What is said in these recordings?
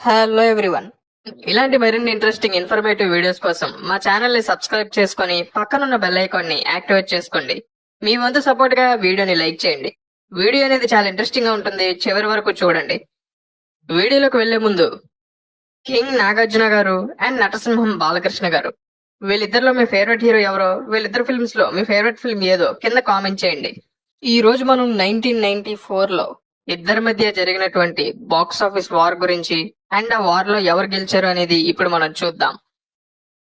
Hello everyone ఇలాంటి మరిన్ని interesting informative videos కోసం మా ఛానల్ని సబ్స్క్రైబ్ చేసుకొని పక్కనున్న బెల్ ఐకాన్ని యాక్టివేట్ చేసుకోండి. మీ వంతు సపోర్ట్గా వీడియోని లైక్ చేయండి. వీడియో అనేది చాలా ఇంట్రెస్టింగ్గా ఉంటుంది. చివరి వరకు చూడండి. వీడియోలోకి వెళ్ళే ముందు కింగ్ నాగార్జున గారు అండ్ నటసింహం బాలకృష్ణ గారు. వీళ్ళిద్దరిలో మీ ఫేవరెట్ హీరో ఎవరో వీళ్ళిద్దరు ఫిల్మ్స్లో మీ ఫేవరెట్ ఫిల్మ్ ఏదో కింద కామెంట్ చేయండి. ఈ రోజు మనం నైన్టీన్ నైన్టీ ఫోర్లో ఇద్దరి మధ్య జరిగినటువంటి బాక్స్ ఆఫీస్ వార్ గురించి అండ్ ఆ వార్లో ఎవరు గెలిచారు అనేది ఇప్పుడు మనం చూద్దాం.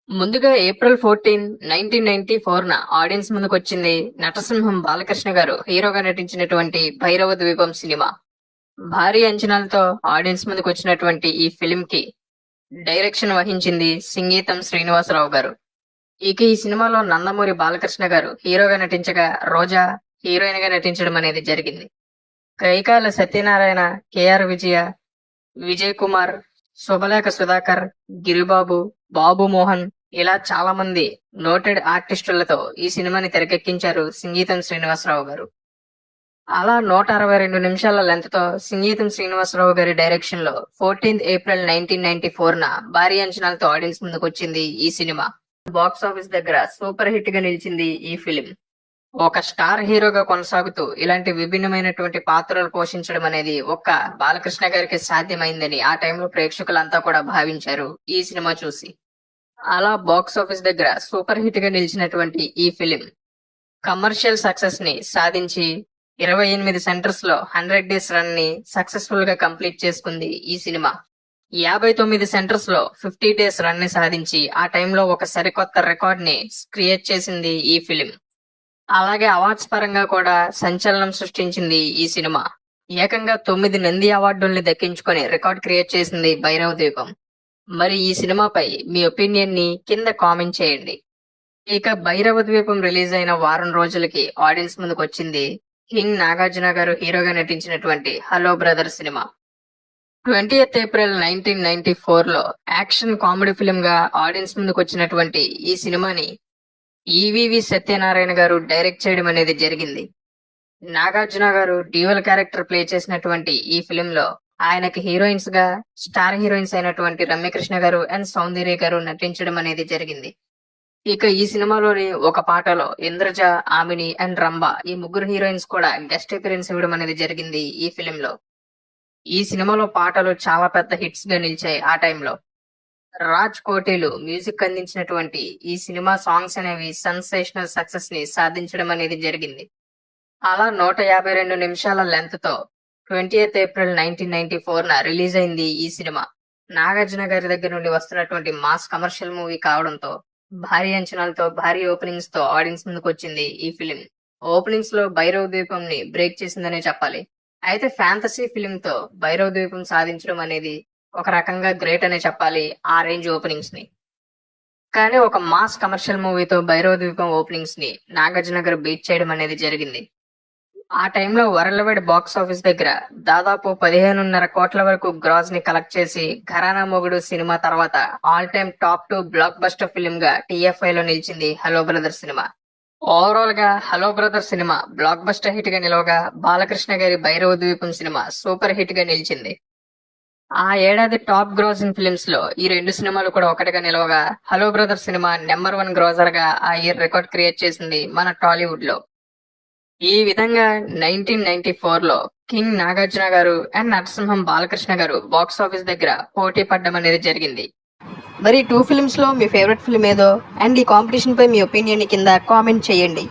ముందుగా April fourteen nineteen ninety four న ఆడియన్స్ ముందుకు వచ్చింది నటసింహం బాలకృష్ణ గారు హీరోగా నటించినటువంటి భైరవ ద్వీపం సినిమా. భారీ అంచనాలతో ఆడియన్స్ ముందుకు వచ్చినటువంటి ఈ ఫిలిం కి డైరెక్షన్ వహించింది సింగీతం శ్రీనివాసరావు గారు. ఇక ఈ సినిమాలో నందమూరి బాలకృష్ణ గారు హీరోగా నటించగా రోజా హీరోయిన్గా నటించడం అనేది జరిగింది. కైకాల సత్యనారాయణ కేఆర్ విజయ విజయ్ కుమార్ శుభలేఖ సుధాకర్ గిరిబాబు బాబు మోహన్ ఇలా చాలా మంది నోటెడ్ ఆర్టిస్టులతో ఈ సినిమాని తెరకెక్కించారు సంగీతం శ్రీనివాసరావు గారు. అలా నూట అరవై రెండు నిమిషాల లెంత్తో సంగీతం శ్రీనివాసరావు గారి డైరెక్షన్లో fourteenth April nineteen ninety four న భారీ అంచనాలతో ఆడియన్స్ ముందుకు వచ్చింది ఈ సినిమా. బాక్స్ ఆఫీస్ దగ్గర సూపర్ హిట్గా నిలిచింది ఈ ఫిలిం. ఒక స్టార్ హీరోగా కొనసాగుతూ ఇలాంటి విభిన్నమైనటువంటి పాత్రలు పోషించడం అనేది ఒక్క బాలకృష్ణ గారికి సాధ్యమైందని ఆ టైంలో ప్రేక్షకులంతా కూడా భావించారు ఈ సినిమా చూసి. అలా బాక్స్ ఆఫీస్ దగ్గర సూపర్ హిట్గా నిలిచినటువంటి ఈ ఫిలిం కమర్షియల్ సక్సెస్ని సాధించి ఇరవై ఎనిమిది సెంటర్స్లో హండ్రెడ్ డేస్ రన్ని సక్సెస్ఫుల్గా కంప్లీట్ చేసుకుంది ఈ సినిమా. యాభై తొమ్మిది సెంటర్స్లో ఫిఫ్టీ డేస్ రన్ని సాధించి ఆ టైంలో ఒక సరికొత్త రికార్డ్ని క్రియేట్ చేసింది ఈ ఫిలిం. అలాగే అవార్డ్స్ పరంగా కూడా సంచలనం సృష్టించింది ఈ సినిమా. ఏకంగా తొమ్మిది నంది అవార్డుల్ని దక్కించుకొని రికార్డ్ క్రియేట్ చేసింది భైరవ ద్వీపం మరి ఈ సినిమాపై మీ ఒపీనియన్ని కింద కామెంట్ చేయండి. ఇక భైరవ ద్వీపం రిలీజ్ అయిన వారం రోజులకి ఆడియన్స్ ముందుకు వచ్చింది కింగ్ నాగార్జున గారు హీరోగా నటించినటువంటి hello brother cinema. Twenty April nineteen ninety ఫోర్లో యాక్షన్ కామెడీ ఫిల్మ్గా ఆడియన్స్ ముందుకు వచ్చినటువంటి ఈ సినిమాని ఈవివి సత్యనారాయణ గారు డైరెక్ట్ చేయడం అనేది జరిగింది. నాగార్జున గారు డ్యూయల్ క్యారెక్టర్ ప్లే చేసినటువంటి ఈ ఫిలిం లో ఆయనకి హీరోయిన్స్గా స్టార్ హీరోయిన్స్ అయినటువంటి రమ్యకృష్ణ గారు అండ్ సౌందర్య గారు నటించడం అనేది జరిగింది. ఇక ఈ సినిమాలోని ఒక పాటలో ఇంద్రజ ఆమిని అండ్ రంభ ఈ ముగ్గురు హీరోయిన్స్ కూడా గెస్ట్ అపిరెన్స్ ఇవ్వడం అనేది జరిగింది ఈ ఫిలిం లో ఈ సినిమాలో పాటలు చాలా పెద్ద హిట్స్గా నిలిచాయి ఆ టైంలో. రాజ్ కోటేలు మ్యూజిక్ అందించినటువంటి ఈ సినిమా సాంగ్స్ అనేవి సెన్సేషనల్ సక్సెస్ని సాధించడం అనేది జరిగింది. అలా నూట యాభై రెండు నిమిషాల లెంత్తో twenty eighth April nineteen ninety four న రిలీజ్ అయింది ఈ సినిమా. నాగార్జున గారి దగ్గర నుండి వస్తున్నటువంటి మాస్ కమర్షియల్ మూవీ కావడంతో భారీ అంచనాలతో భారీ ఓపెనింగ్స్తో ఆడియన్స్ ముందుకు వచ్చింది ఈ ఫిలిం. ఓపెనింగ్స్లో భైరవ ద్వీపం ని బ్రేక్ చేసిందనే చెప్పాలి. అయితే ఫ్యాంటసీ ఫిలిం తో భైరవ ద్వీపం సాధించడం అనేది ఒక రకంగా గ్రేట్ అనే చెప్పాలి ఆ రేంజ్ ఓపెనింగ్స్ని. కానీ ఒక మాస్ కమర్షియల్ మూవీతో భైరవ ద్వీపం ఓపెనింగ్స్ని నాగార్జున గారు బీట్ చేయడం అనేది జరిగింది. ఆ టైంలో వరల్డ్ బాక్స్ ఆఫీస్ దగ్గర దాదాపు పదిహేనున్నర కోట్ల వరకు గ్రాస్ని కలెక్ట్ చేసి ఘరానా మొగుడు సినిమా తర్వాత all time top two blockbuster ఫిల్మ్గా TFI లో నిలిచింది హలో బ్రదర్ సినిమా. ఓవరాల్గా hello brother cinema blockbuster హిట్గా నిలవగా బాలకృష్ణ గారి భైరవ ద్వీపం సినిమా సూపర్ హిట్గా నిలిచింది. ఆ ఏడాది టాప్ గ్రోజింగ్ ఫిలిమ్స్లో ఈ రెండు సినిమాలు కూడా ఒకటిగా నిలవగా hello brother cinema number one గ్రోజర్గా ఆ ఇయర్ రికార్డ్ క్రియేట్ చేసింది మన టాలీవుడ్లో. ఈ విధంగా నైన్టీన్ నైన్టీ ఫోర్లో కింగ్ నాగార్జున గారు అండ్ నరసింహం బాలకృష్ణ గారు బాక్స్ ఆఫీస్ దగ్గర పోటీ పడ్డం అనేది జరిగింది. మరి టూ ఫిల్మ్స్లో మీ ఫేవరెట్ ఫిల్మ్ ఏదో? అండ్ ఈ కాంపిటీషన్ పై మీ ఒపీనియన్ కింద కామెంట్ చేయండి.